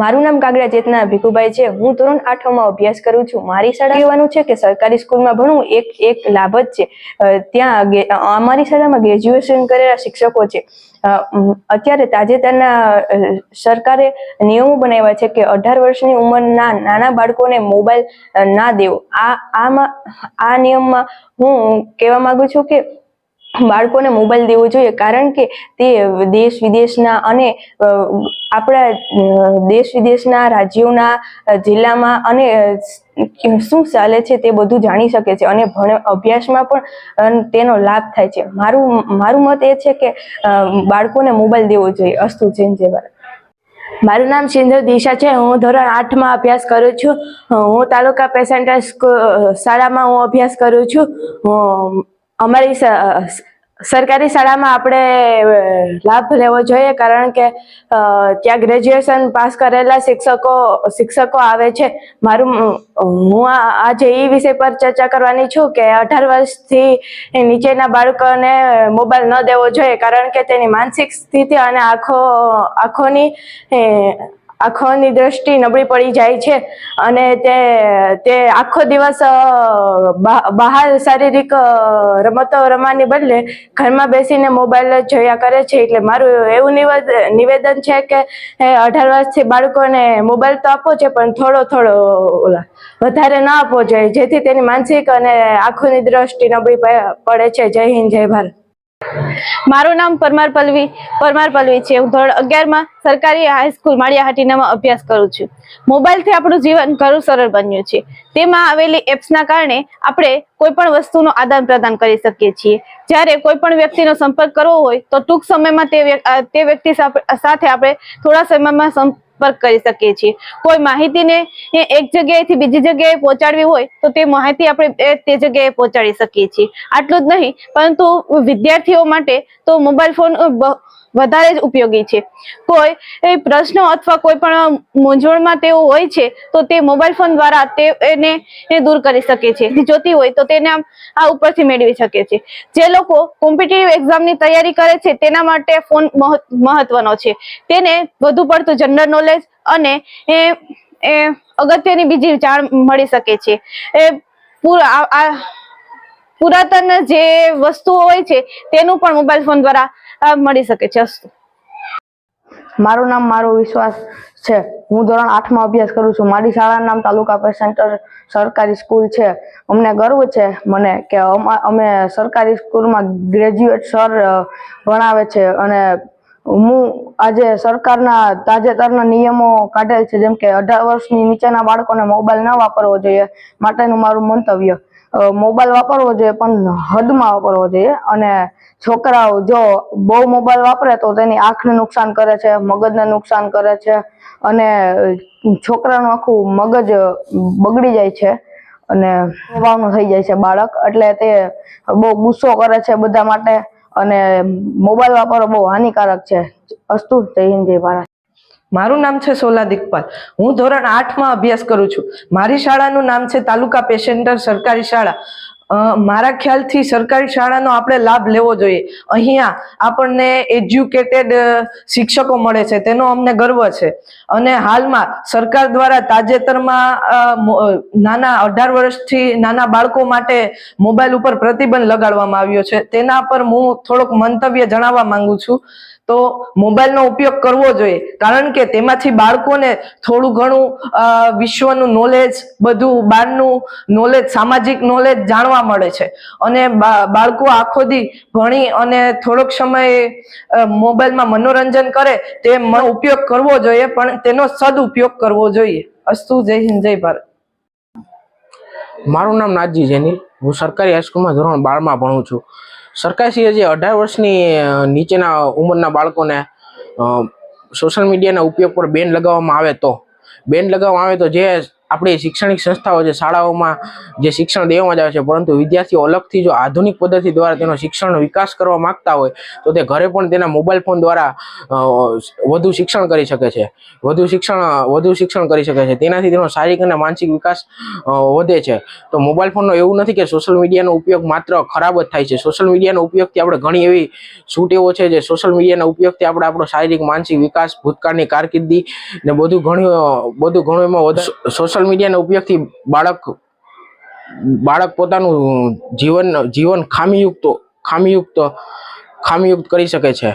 મારું નામ કાગડા ચેતના ભીખુભાઈ છે. હું ધોરણ આઠમાં અભ્યાસ કરું છું. મારી શાળા કહેવાનું છે કે સરકારી સ્કૂલમાં ભણવું એક એક લાભ જ છે. ત્યાં અમારી શાળામાં ગ્રેજ્યુએશન કરેલા શિક્ષકો છે. અત્યારે તાજેતરના સરકારે નિયમો બનાવ્યા છે કે અઢાર વર્ષની ઉંમરના નાના બાળકોને મોબાઈલ ના દેવો. આ, આમાં, આ નિયમમાં હું કહેવા માંગુ છું કે બાળકોને મોબાઈલ દેવો જોઈએ કારણ કે તે દેશ વિદેશના અને આપણા દેશ વિદેશના રાજ્યોના જિલ્લામાં અને શું ચાલે છે તે બધું જાણી શકે છે અને ભણ, અભ્યાસમાં પણ તેનો લાભ થાય છે. મારું મારું મત એ છે કે બાળકોને મોબાઈલ દેવો જોઈએ, અસ્તુ જૈન જેવા મારું નામ સિંધુ દિશા છે. હું ધોરણ આઠમાં અભ્યાસ કરું છું. હું તાલુકા પેસેન્ટર શાળામાં હું અભ્યાસ કરું છું. અમારી સરકારી શાળામાં આપણે લાભ લેવો જોઈએ કારણ કે ત્યાં ગ્રેજ્યુએશન પાસ કરેલા શિક્ષકો શિક્ષકો આવે છે. મારું, હું આજે એ વિષય પર ચર્ચા કરવાની છું કે અઢાર વર્ષથી નીચેના બાળકોને મોબાઈલ ન દેવો જોઈએ કારણ કે તેની માનસિક સ્થિતિ અને આંખો, આંખોની આંખોની દ્રષ્ટિ નબળી પડી જાય છે અને તે તે આખો દિવસ બહાર શારીરિક રમતો રમવાની બદલે ઘરમાં બેસીને મોબાઈલ જ જોયા કરે છે. એટલે મારું એવું નિવેદ- નિવેદન છે કે અઢાર વર્ષથી બાળકોને મોબાઈલ તો આપવો છે, પણ થોડો થોડો વધારે ના આપવો જોઈએ. જેથી તેની માનસિક અને આંખોની દ્રષ્ટિ નબળી પડે છે. જય હિન્દ, જય ભારત. મારું નામ પરમાર પલ્લવી પરમાર પલ્લવી છે. હું ધોરણ અગિયારમાં સરકારી હાઈસ્કૂલ માળિયાહાટીનામાં અભ્યાસ કરું છું. મોબાઈલથી આપણું જીવન ઘણું સરળ બન્યું છે. તેમાં આવેલી એપ્સના કારણે આપણે કોઈ પણ વસ્તુનું આદાન પ્રદાન કરી શકીએ છીએ. જ્યારે કોઈ પણ વ્યક્તિનો સંપર્ક કરવો હોય તો ટૂંક સમયમાં તે વ્યક્તિ સાથે આપણે થોડા સમયમાં સંપર્ક કરી શકીએ છીએ. કોઈ માહિતીને એક જગ્યાએથી બીજી જગ્યાએ પહોંચાડવી હોય, તો તે માહિતી આપણે તે જગ્યાએ પહોંચાડી શકીએ છીએ. આટલું જ નહીં, પરંતુ વિદ્યાર્થીઓ માટે તો મોબાઈલ ફોન વધારે જ ઉપયોગી છે. કોઈ એ પ્રશ્નો અથવા કોઈ પણ મૂંઝવણમાં તેઓ હોય છે, તો તે મોબાઈલ ફોન દ્વારા તે એને એ દૂર કરી શકે છે. જોતી હોય તો તેને આ ઉપરથી મેળવી શકે છે. જે લોકો કોમ્પિટિટિવ એક્ઝામની તૈયારી કરે છે, તેના માટે ફોન મહ- મહત્વનો છે. તેને વધુ પડતું જનરલ નોલેજ અને એ એ અગત્યની બીજી જાણ મળી શકે છે. એ પૂરા પુરાતન જે વસ્તુઓ હોય છે, તેનું પણ મોબાઈલ ફોન દ્વારા મળી શકે છે મારું નામ મારો વિશ્વાસ છે. હું ધોરણ આઠમાં અભ્યાસ કરું છું. મારી શાળાનું નામ તાલુકા પે સેન્ટર સરકારી સ્કૂલ છે. અમને ગર્વ છે મને કે અમા- સરકારી સ્કૂલમાં ગ્રેજ્યુએટ સર ભણાવે છે અને હું આજે સરકારના તાજેતરના નિયમો કાઢેલ છે જેમ કે અઢાર વર્ષની નીચેના બાળકોને મોબાઈલ ન વાપરવો જોઈએ માટેનું મારું મંતવ્ય. મોબાઈલ વાપરવો જોઈએ, પણ હદમાં વાપરવો જોઈએ. અને છોકરાઓ જો બહુ મોબાઈલ વાપરે તો તેની આંખને નુકસાન કરે છે, મગજને નુકસાન કરે છે, અને છોકરાનું આખું મગજ બગડી જાય છે, અને સ્વભાવનું થઈ જાય છે બાળક. એટલે તે બહુ ગુસ્સો કરે છે બધા માટે, અને મોબાઈલ વાપરવો બહુ હાનિકારક છે. અસ્તુ, જય હિન્દ, જય ભારત. મારું નામ છે સોલા દિગપાલ. હું ધોરણ આઠમાં અભ્યાસ કરું છું. મારી શાળાનું નામ છે તાલુકા પેસેન્ટર સરકારી શાળા. મારા ખ્યાલથી સરકારી શાળાનો આપણે લાભ લેવો જોઈએ. અહીંયા આપણને એજ્યુકેટેડ શિક્ષકો મળે છે. તેનો અમને ગર્વ છે. અને હાલમાં સરકાર દ્વારા તાજેતરમાં નાના અઢાર વર્ષથી નાના બાળકો માટે મોબાઈલ ઉપર પ્રતિબંધ લગાડવામાં આવ્યો છે. તેના પર હું થોડોક મંતવ્ય જણાવવા માંગુ છું. તો મોબાઈલનો ઉપયોગ કરવો જોઈએ. કારણ કે તેમાંથી બાળકોને થોડું ઘણું વિશ્વનું નોલેજ બધું બહારનું નોલેજ સામાજિક નોલેજ જાણવા મળે છે. અને બાળકો આખો દી ભણી અને થોડોક સમય મોબાઈલમાં મનોરંજન કરે તે ઉપયોગ કરવો જોઈએ, પણ તેનો સદઉપયોગ કરવો જોઈએ. અસ્તુ, જય હિન્દ, જય ભારત. મારું નામ નાજી જેનિલ હું સરકારી હાઈસ્કૂલમાં ધોરણ બારમાં ભણું છું. સરકારશ્રીએ જે અઢાર વર્ષની નીચેના ઉંમરના બાળકોને સોશિયલ મીડિયાના ઉપયોગ પર બેન લગાવવામાં આવે તો, બેન લગાવવામાં આવે તો જે આપણી શૈક્ષણિક સંસ્થાઓ જે શાળાઓમાં જે શિક્ષણ દેવામાં જ છે, પરંતુ વિદ્યાર્થીઓ અલગથી જો આધુનિક પદ્ધતિ દ્વારા તેનો શિક્ષણનો વિકાસ કરવા માંગતા હોય, તો તે ઘરે પણ તેના મોબાઈલ ફોન દ્વારા વધુ શિક્ષણ કરી શકે છે. વધુ શિક્ષણ વધુ શિક્ષણ કરી શકે છે. તેનાથી તેનો શારીરિક અને માનસિક વિકાસ વધે છે. તો મોબાઈલ ફોનનો એવું નથી કે સોશિયલ મીડિયાનો ઉપયોગ માત્ર ખરાબ જ થાય છે. સોશિયલ મીડિયાનો ઉપયોગથી આપણે ઘણી એવી છૂટ એવો છે જે સોશિયલ મીડિયાના ઉપયોગથી આપણે આપણો શારીરિક, માનસિક વિકાસ, ભૂતકાળની કારકિર્દી ને બધું ઘણું બધું ઘણું એમાં વધારે સોશિયલ મીડિયાના ઉપયોગથી બાળક બાળક પોતાનું જીવન જીવન ખામીયુક્ત ખામીયુક્ત ખામીયુક્ત કરી શકે છે.